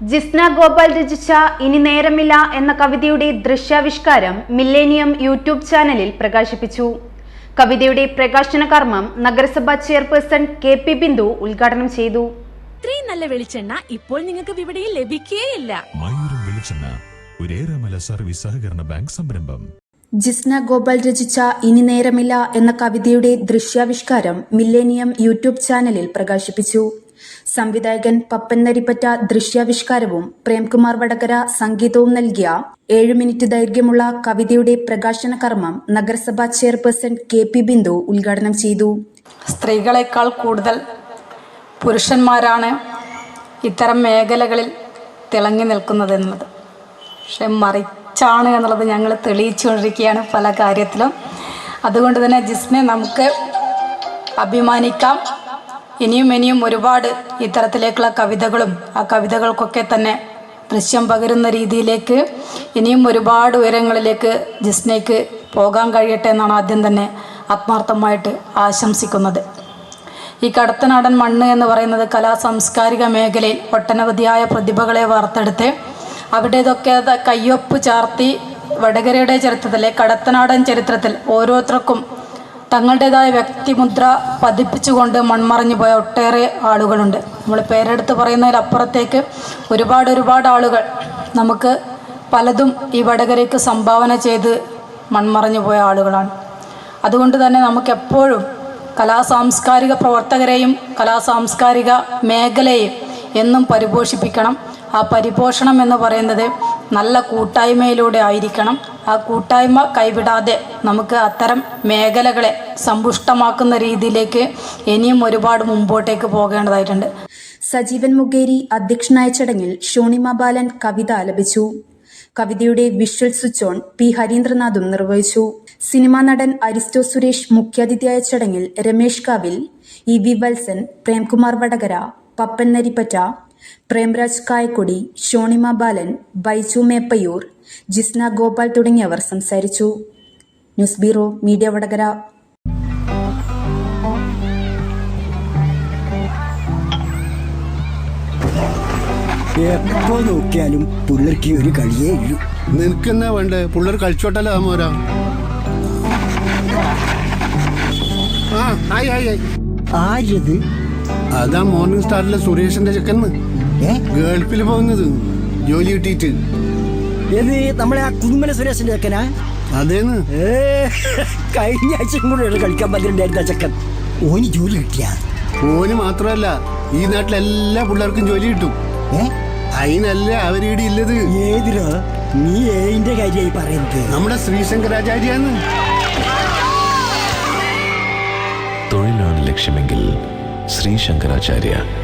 ജിസ്ന ഗോപാൽ രചിച്ച ഇനി നേരമില്ല എന്ന കവിതയുടെ ദൃശ്യാവിഷ്കാരം മില്ലേനിയം യൂട്യൂബ് ചാനലിൽ പ്രകാശിപ്പിച്ചു. കവിതയുടെ പ്രകാശന കർമ്മം നഗരസഭാ ചെയർപേഴ്സൺ കെ പി ബിന്ദു ഉദ്ഘാടനം ചെയ്തു. ഇത്രയും നല്ല വെളിച്ചെണ്ണ ഇപ്പോൾ നിങ്ങൾക്ക് വിപണിയിൽ ലഭിക്കുകയില്ല മയൂരം വെളിച്ചെണ്ണ ഒരേറെമല സർവീസ് സഹകരണ ബാങ്ക് സംരംഭം. ജിസ്ന ഗോപാൽ രചിച്ച ഇനി നേരമില്ല എന്ന കവിതയുടെ ദൃശ്യാവിഷ്കാരം മില്ലേനിയം യൂട്യൂബ് ചാനലിൽ പ്രകാശിപ്പിച്ചു. സംവിധായകൻ പപ്പൻ നരിപ്പറ്റ ദൃശ്യാവിഷ്കാരവും പ്രേംകുമാർ വടകര സംഗീതവും നൽകിയ ഏഴ് മിനിറ്റ് ദൈർഘ്യമുള്ള കവിതയുടെ പ്രകാശന കർമ്മം നഗരസഭാ ചെയർപേഴ്സൺ കെ പി ബിന്ദു ഉദ്ഘാടനം ചെയ്തു. സ്ത്രീകളെക്കാൾ കൂടുതൽ പുരുഷന്മാരാണ് ഇത്തരം മേഖലകളിൽ തിളങ്ങി നിൽക്കുന്നതെന്നുള്ളത് പക്ഷെ മറിച്ചാണ് എന്നുള്ളത് ഞങ്ങൾ തെളിയിച്ചുകൊണ്ടിരിക്കുകയാണ് പല കാര്യത്തിലും. അതുകൊണ്ട് തന്നെ ജിസ്നെ നമുക്ക് അഭിമാനിക്കാം. ഇനിയും ഇനിയും ഒരുപാട് ഇത്തരത്തിലേക്കുള്ള കവിതകളും ആ കവിതകൾക്കൊക്കെ തന്നെ ദൃശ്യം പകരുന്ന രീതിയിലേക്ക് ഇനിയും ഒരുപാട് ഉയരങ്ങളിലേക്ക് ജിസ്നയ്ക്ക് പോകാൻ കഴിയട്ടെ എന്നാണ് ആദ്യം തന്നെ ആത്മാർത്ഥമായിട്ട് ആശംസിക്കുന്നത്. ഈ കടത്തനാടൻ മണ്ണ് എന്ന് പറയുന്നത് കലാ സാംസ്കാരിക മേഖലയിൽ ഒട്ടനവധിയായ പ്രതിഭകളെ വാർത്തെടുത്ത് അവിടേതൊക്കെ കയ്യൊപ്പ് ചാർത്തി വടകരയുടെ ചരിത്രത്തിലെ കടത്തനാടൻ ചരിത്രത്തിൽ ഓരോരുത്തർക്കും തങ്ങളുടേതായ വ്യക്തിമുദ്ര പതിപ്പിച്ചുകൊണ്ട് മൺമറഞ്ഞു പോയ ഒട്ടേറെ ആളുകളുണ്ട്. നമ്മൾ പേരെടുത്ത് പറയുന്നതിലപ്പുറത്തേക്ക് ഒരുപാട് ഒരുപാട് ആളുകൾ നമുക്ക് പലതും ഈ വടകരയ്ക്ക് സംഭാവന ചെയ്ത് മൺമറഞ്ഞു പോയ ആളുകളാണ്. അതുകൊണ്ട് തന്നെ നമുക്കെപ്പോഴും കലാസാംസ്കാരിക പ്രവർത്തകരെയും കലാസാംസ്കാരിക മേഖലയെയും എന്നും പരിപോഷിപ്പിക്കണം. ആ പരിപോഷണം എന്ന് പറയുന്നത് നല്ല കൂട്ടായ്മയിലൂടെ ആയിരിക്കണം. ആ കൂട്ടായ്മ കൈവിടാതെ നമുക്ക് അത്തരം മേഖലകളെ സമ്പുഷ്ടമാക്കുന്ന രീതിയിലേക്ക് ഇനിയും ഒരുപാട് മുമ്പോട്ടേക്ക് പോകേണ്ടതായിട്ടുണ്ട്. സജീവൻ മുഗേരി അധ്യക്ഷനായ ചടങ്ങിൽ ഷോണിമ ബാലൻ കവിത ആലപിച്ചു. കവിതയുടെ വിഷ്വൽ സ്വിച്ച് ഓൺ പി ഹരീന്ദ്രനാഥും നിർവഹിച്ചു. സിനിമാ നടൻ അരിസ്റ്റോ സുരേഷ് മുഖ്യാതിഥിയായ ചടങ്ങിൽ രമേഷ് കാവിൽ ഇ വി വത്സൻ പ്രേംകുമാർ വടകര പപ്പൻ നരിപ്പറ്റ പ്രേംരാജ് കായക്കൊടി ഷോണിമ ബാലൻ ബൈജു മേപ്പയൂർ ജിസ്ന ഗോപാൽ തുടങ്ങിയവർ സംസാരിച്ചു. News bureau media Vadakara. എപ്പോ നോക്കിയാലും പിള്ളേർക്ക് ഒരു കളിയേ ഇല്ല. നിനക്കെന്നാ വേണ്ടേ? പിള്ളേർ കളിച്ചോട്ടല്ലോ ആമോരാ ആ ആയി ആയി ഹായ് ആരത് അതാ മോർണിംഗ് സ്റ്റാറിലെ സുരേഷിന്റെ ചെക്കന്ന് ഗൾഫിൽ പോകുന്നത്. ജോലി കിട്ടിയിട്ട്. ഏത് നമ്മളെ ആ കുതുമല സുരേഷിന്റെ ചെക്കനാ? അതേന്ന്. കഴിഞ്ഞ ആഴ്ച കൂടെ കളിക്കാൻ പറ്റുന്നുണ്ടായിരുന്ന ചെക്കൻ. ഓന് ജോലി കിട്ടിയ? ഓന് മാത്രമല്ല ഈ നാട്ടിലെ എല്ലാ പിള്ളേർക്കും ജോലി കിട്ടും. അതിനല്ല അവരീടെ ഇല്ലത്. ഏതിലോ നീ ഏതിന്റെ കാര്യമായി പറയുന്നത്. നമ്മുടെ ശ്രീശങ്കരാചാര്യാണ് തൊഴിലാണ് ലക്ഷ്യമെങ്കിൽ श्री शंकराचार्य।